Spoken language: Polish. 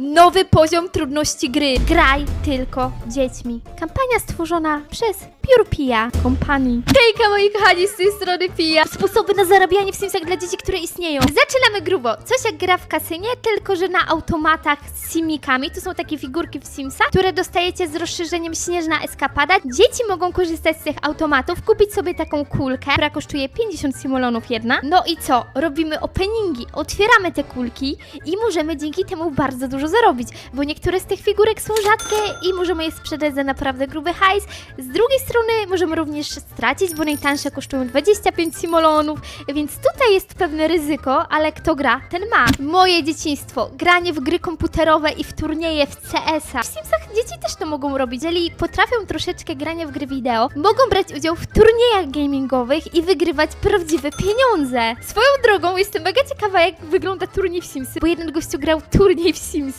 Nowy poziom trudności gry. Graj tylko dziećmi. Kampania stworzona przez Pure Pia Company. Hejka moi kochani, z tej strony Pia. Sposoby na zarabianie w Simsach dla dzieci, które istnieją. Zaczynamy grubo. Coś jak gra w kasynie, tylko że na automatach z simikami. To są takie figurki w Simsach, które dostajecie z rozszerzeniem Śnieżna Eskapada. Dzieci mogą korzystać z tych automatów, kupić sobie taką kulkę, która kosztuje 50 simolonów jedna. No i co? Robimy openingi, otwieramy te kulki i możemy dzięki temu bardzo dużo zarobić, bo niektóre z tych figurek są rzadkie i możemy je sprzedać za naprawdę gruby hajs. Z drugiej strony możemy również stracić, bo najtańsze kosztują 25 simolonów, więc tutaj jest pewne ryzyko, ale kto gra, ten ma. Moje dzieciństwo, granie w gry komputerowe i w turnieje w CS-a. W Simsach dzieci też to mogą robić, jeżeli potrafią troszeczkę grania w gry wideo, mogą brać udział w turniejach gamingowych i wygrywać prawdziwe pieniądze. Swoją drogą jestem mega ciekawa, jak wygląda turniej w Simsy, bo jeden gościu grał turniej w Simsy.